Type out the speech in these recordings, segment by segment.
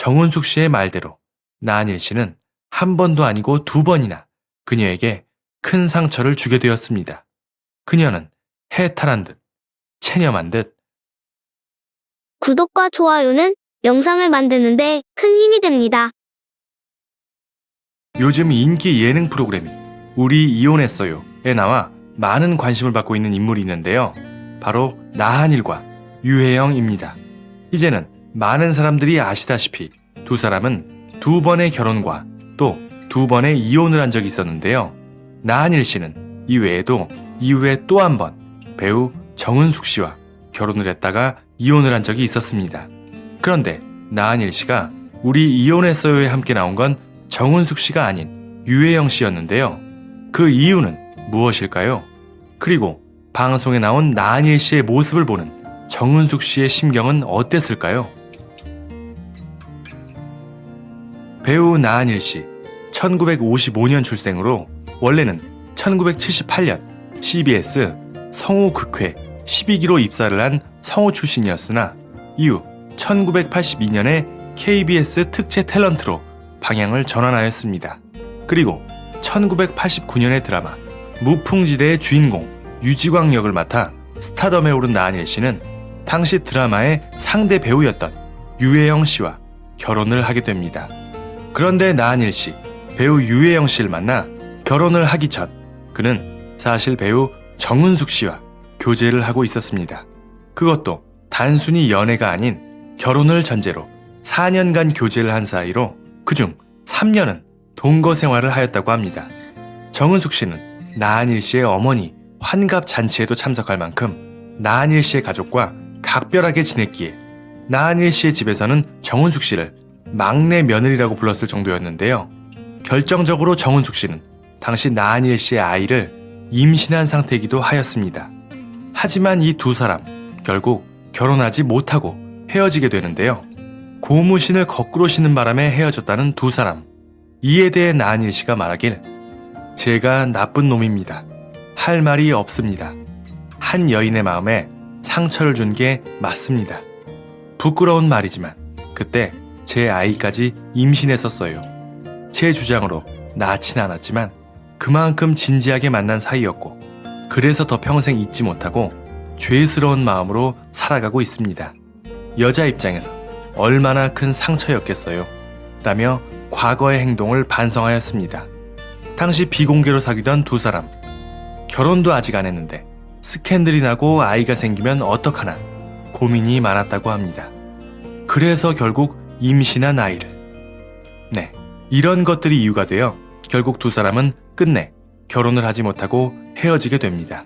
정은숙 씨의 말대로 나한일 씨는 한 번도 아니고 두 번이나 그녀에게 큰 상처를 주게 되었습니다. 그녀는 해탈한 듯, 체념한 듯 구독과 좋아요는 영상을 만드는데 큰 힘이 됩니다. 요즘 인기 예능 프로그램이 우리 이혼했어요에 나와 많은 관심을 받고 있는 인물이 있는데요. 바로 나한일과 유혜영입니다. 이제는 많은 사람들이 아시다시피 두 사람은 두 번의 결혼과 또 두 번의 이혼을 한 적이 있었는데요. 나한일 씨는 이 외에도 이후에 또 한 번 배우 정은숙 씨와 결혼을 했다가 이혼을 한 적이 있었습니다. 그런데 나한일 씨가 우리 이혼했어요에 함께 나온 건 정은숙 씨가 아닌 유혜영 씨였는데요. 그 이유는 무엇일까요? 그리고 방송에 나온 나한일 씨의 모습을 보는 정은숙 씨의 심경은 어땠을까요? 배우 나한일 씨, 1955년 출생으로 원래는 1978년 CBS 성우 극회 12기로 입사를 한 성우 출신이었으나 이후 1982년에 KBS 특채 탤런트로 방향을 전환하였습니다. 그리고 1989년의 드라마 무풍지대의 주인공 유지광 역을 맡아 스타덤에 오른 나한일 씨는 당시 드라마의 상대 배우였던 유혜영 씨와 결혼을 하게 됩니다. 그런데 나한일 씨, 배우 유혜영 씨를 만나 결혼을 하기 전 그는 사실 배우 정은숙 씨와 교제를 하고 있었습니다. 그것도 단순히 연애가 아닌 결혼을 전제로 4년간 교제를 한 사이로 그중 3년은 동거 생활을 하였다고 합니다. 정은숙 씨는 나한일 씨의 어머니 환갑 잔치에도 참석할 만큼 나한일 씨의 가족과 각별하게 지냈기에 나한일 씨의 집에서는 정은숙 씨를 막내 며느리라고 불렀을 정도였는데요. 결정적으로 정은숙 씨는 당시 나한일 씨의 아이를 임신한 상태이기도 하였습니다. 하지만 이 두 사람 결국 결혼하지 못하고 헤어지게 되는데요. 고무신을 거꾸로 신는 바람에 헤어졌다는 두 사람. 이에 대해 나한일 씨가 말하길 제가 나쁜 놈입니다. 할 말이 없습니다. 한 여인의 마음에 상처를 준 게 맞습니다. 부끄러운 말이지만 그때 제 아이까지 임신했었어요. 제 주장으로 낳진 않았지만 그만큼 진지하게 만난 사이였고 그래서 더 평생 잊지 못하고 죄스러운 마음으로 살아가고 있습니다. 여자 입장에서 얼마나 큰 상처였겠어요. 라며 과거의 행동을 반성하였습니다. 당시 비공개로 사귀던 두 사람. 결혼도 아직 안 했는데 스캔들이 나고 아이가 생기면 어떡하나 고민이 많았다고 합니다. 그래서 결국 임신한 아이를. 네. 이런 것들이 이유가 되어 결국 두 사람은 끝내 결혼을 하지 못하고 헤어지게 됩니다.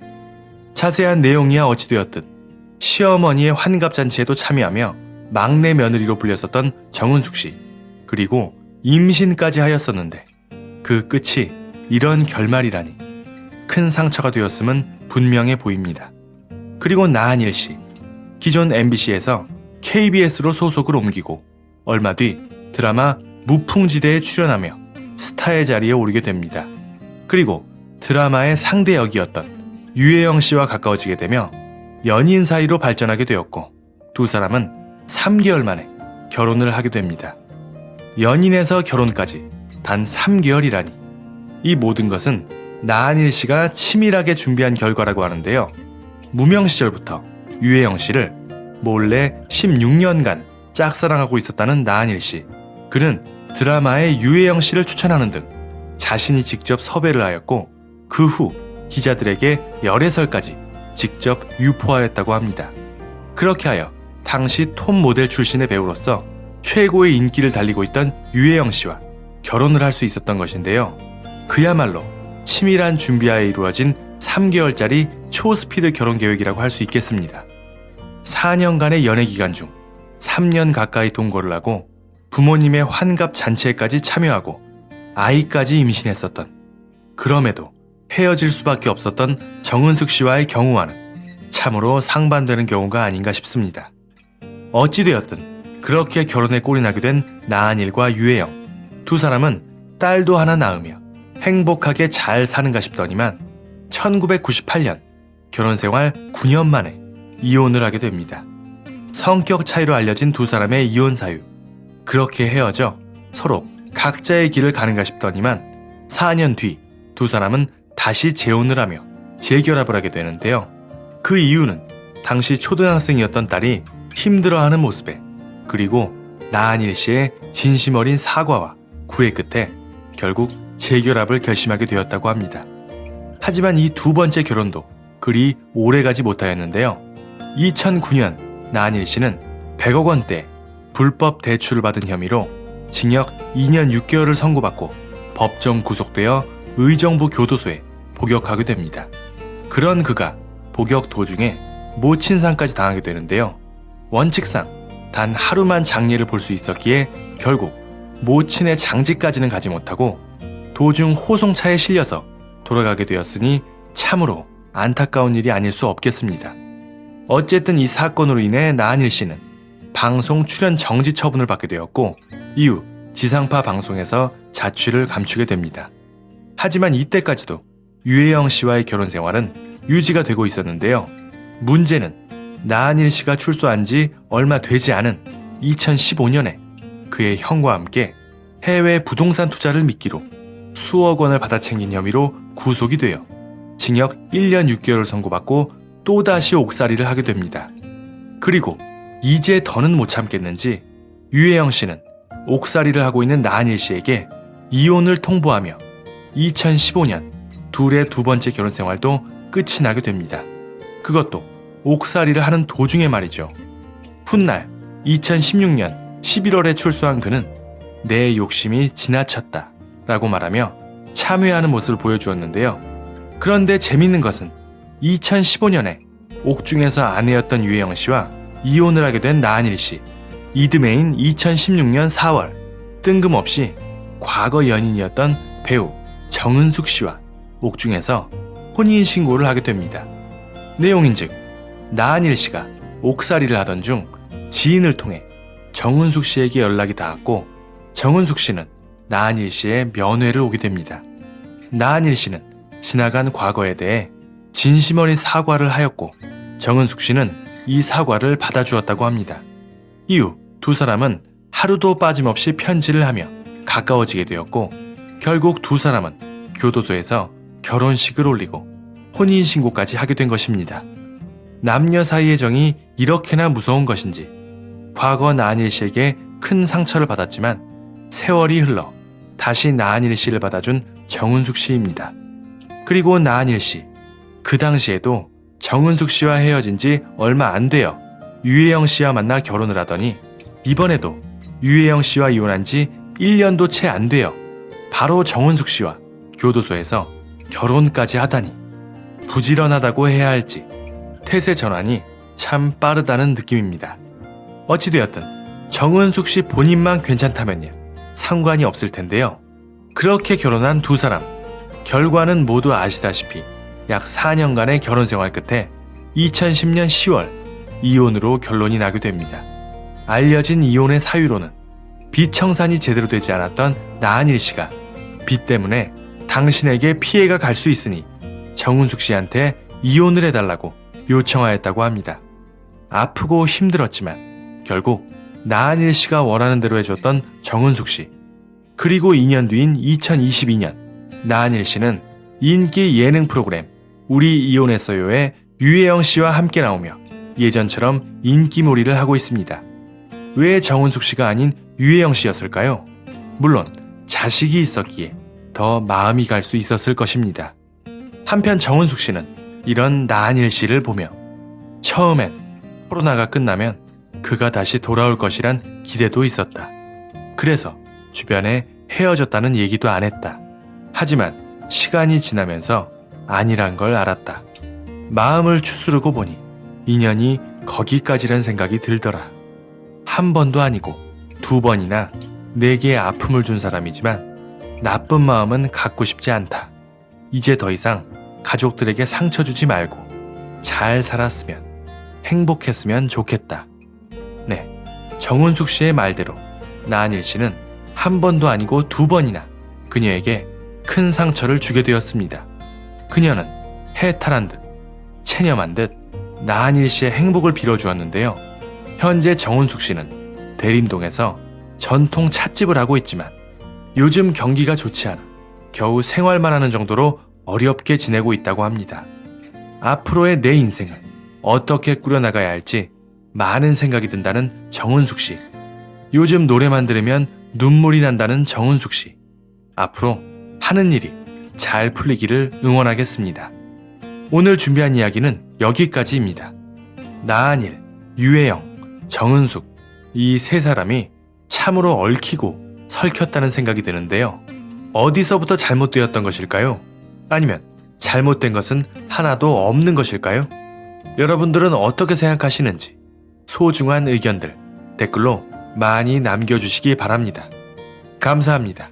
자세한 내용이야 어찌되었든 시어머니의 환갑잔치에도 참여하며 막내 며느리로 불렸었던 정은숙 씨 그리고 임신까지 하였었는데 그 끝이 이런 결말이라니 큰 상처가 되었음은 분명해 보입니다. 그리고 나한일 씨 기존 MBC에서 KBS로 소속을 옮기고 얼마 뒤 드라마 무풍지대에 출연하며 스타의 자리에 오르게 됩니다. 그리고 드라마의 상대 역이었던 유혜영 씨와 가까워지게 되며 연인 사이로 발전하게 되었고 두 사람은 3개월 만에 결혼을 하게 됩니다. 연인에서 결혼까지 단 3개월이라니 이 모든 것은 나한일 씨가 치밀하게 준비한 결과라고 하는데요. 무명 시절부터 유혜영 씨를 몰래 16년간 짝사랑하고 있었다는 나한일 씨. 그는 드라마에 유혜영 씨를 추천하는 등 자신이 직접 섭외를 하였고 그 후 기자들에게 열애설까지 직접 유포하였다고 합니다. 그렇게 하여 당시 톱 모델 출신의 배우로서 최고의 인기를 달리고 있던 유혜영 씨와 결혼을 할 수 있었던 것인데요. 그야말로 치밀한 준비하에 이루어진 3개월짜리 초스피드 결혼 계획이라고 할 수 있겠습니다. 4년간의 연애 기간 중 3년 가까이 동거를 하고 부모님의 환갑 잔치에까지 참여하고 아이까지 임신했었던 그럼에도 헤어질 수밖에 없었던 정은숙 씨와의 경우와는 참으로 상반되는 경우가 아닌가 싶습니다. 어찌되었든 그렇게 결혼에 꼴이 나게 된 나한일과 유혜영 두 사람은 딸도 하나 낳으며 행복하게 잘 사는가 싶더니만 1998년 결혼 생활 9년 만에 이혼을 하게 됩니다. 성격 차이로 알려진 두 사람의 이혼 사유. 그렇게 헤어져 서로 각자의 길을 가는가 싶더니만 4년 뒤 두 사람은 다시 재혼을 하며 재결합을 하게 되는데요. 그 이유는 당시 초등학생이었던 딸이 힘들어하는 모습에 그리고 나한일 씨의 진심 어린 사과와 구애 끝에 결국 재결합을 결심하게 되었다고 합니다. 하지만 이 두 번째 결혼도 그리 오래가지 못하였는데요. 2009년 나한일 씨는 100억 원대 불법 대출을 받은 혐의로 징역 2년 6개월을 선고받고 법정 구속되어 의정부 교도소에 복역하게 됩니다. 그런 그가 복역 도중에 모친상까지 당하게 되는데요. 원칙상 단 하루만 장례를 볼 수 있었기에 결국 모친의 장지까지는 가지 못하고 도중 호송차에 실려서 돌아가게 되었으니 참으로 안타까운 일이 아닐 수 없겠습니다. 어쨌든 이 사건으로 인해 나한일 씨는 방송 출연 정지 처분을 받게 되었고 이후 지상파 방송에서 자취를 감추게 됩니다. 하지만 이때까지도 유혜영 씨와의 결혼 생활은 유지가 되고 있었는데요. 문제는 나한일 씨가 출소한 지 얼마 되지 않은 2015년에 그의 형과 함께 해외 부동산 투자를 미끼로 수억 원을 받아챙긴 혐의로 구속이 되어 징역 1년 6개월을 선고받고 또다시 옥살이를 하게 됩니다. 그리고 이제 더는 못 참겠는지 유혜영 씨는 옥살이를 하고 있는 나한일 씨에게 이혼을 통보하며 2015년 둘의 두 번째 결혼 생활도 끝이 나게 됩니다. 그것도 옥살이를 하는 도중에 말이죠. 훗날 2016년 11월에 출소한 그는 내 욕심이 지나쳤다 라고 말하며 참회하는 모습을 보여주었는데요. 그런데 재밌는 것은 2015년에 옥중에서 아내였던 유혜영 씨와 이혼을 하게 된 나한일 씨. 이듬해인 2016년 4월 뜬금없이 과거 연인이었던 배우 정은숙 씨와 옥중에서 혼인 신고를 하게 됩니다. 내용인즉 나한일 씨가 옥살이를 하던 중 지인을 통해 정은숙 씨에게 연락이 닿았고 정은숙 씨는 나한일 씨의 면회를 오게 됩니다. 나한일 씨는 지나간 과거에 대해 진심 어린 사과를 하였고 정은숙 씨는 이 사과를 받아주었다고 합니다. 이후 두 사람은 하루도 빠짐없이 편지를 하며 가까워지게 되었고 결국 두 사람은 교도소에서 결혼식을 올리고 혼인신고까지 하게 된 것입니다. 남녀 사이의 정이 이렇게나 무서운 것인지 과거 나한일 씨에게 큰 상처를 받았지만 세월이 흘러 다시 나한일 씨를 받아준 정은숙 씨입니다. 그리고 나한일 씨, 그 당시에도 정은숙 씨와 헤어진 지 얼마 안 되어 유혜영 씨와 만나 결혼을 하더니 이번에도 유혜영 씨와 이혼한 지 1년도 채 안 되어 바로 정은숙 씨와 교도소에서 결혼까지 하다니 부지런하다고 해야 할지 태세 전환이 참 빠르다는 느낌입니다. 어찌되었든 정은숙 씨 본인만 괜찮다면요 상관이 없을 텐데요. 그렇게 결혼한 두 사람 결과는 모두 아시다시피 약 4년간의 결혼 생활 끝에 2010년 10월 이혼으로 결론이 나게 됩니다. 알려진 이혼의 사유로는 빚 청산이 제대로 되지 않았던 나한일 씨가 빚 때문에 당신에게 피해가 갈 수 있으니 정은숙 씨한테 이혼을 해달라고 요청하였다고 합니다. 아프고 힘들었지만 결국 나한일 씨가 원하는 대로 해줬던 정은숙 씨. 그리고 2년 뒤인 2022년 나한일 씨는 인기 예능 프로그램 우리 이혼했어요에 유혜영 씨와 함께 나오며 예전처럼 인기몰이를 하고 있습니다. 왜 정은숙 씨가 아닌 유혜영 씨였을까요? 물론 자식이 있었기에 더 마음이 갈 수 있었을 것입니다. 한편 정은숙 씨는 이런 나한일 씨를 보며 처음엔 코로나가 끝나면 그가 다시 돌아올 것이란 기대도 있었다. 그래서 주변에 헤어졌다는 얘기도 안 했다. 하지만 시간이 지나면서 아니란 걸 알았다. 마음을 추스르고 보니 인연이 거기까지란 생각이 들더라. 한 번도 아니고 두 번이나 내게 아픔을 준 사람이지만 나쁜 마음은 갖고 싶지 않다. 이제 더 이상 가족들에게 상처 주지 말고 잘 살았으면 행복했으면 좋겠다. 네. 정은숙 씨의 말대로 나한일 씨는 한 번도 아니고 두 번이나 그녀에게 큰 상처를 주게 되었습니다. 그녀는 해탈한 듯, 체념한 듯 나한일 씨의 행복을 빌어주었는데요. 현재 정은숙 씨는 대림동에서 전통 찻집을 하고 있지만 요즘 경기가 좋지 않아 겨우 생활만 하는 정도로 어렵게 지내고 있다고 합니다. 앞으로의 내 인생을 어떻게 꾸려나가야 할지 많은 생각이 든다는 정은숙 씨. 요즘 노래만 들으면 눈물이 난다는 정은숙 씨. 앞으로 하는 일이 잘 풀리기를 응원하겠습니다. 오늘 준비한 이야기는 여기까지입니다. 나한일, 유혜영, 정은숙 이 세 사람이 참으로 얽히고 설켰다는 생각이 드는데요. 어디서부터 잘못되었던 것일까요? 아니면 잘못된 것은 하나도 없는 것일까요? 여러분들은 어떻게 생각하시는지 소중한 의견들 댓글로 많이 남겨주시기 바랍니다. 감사합니다.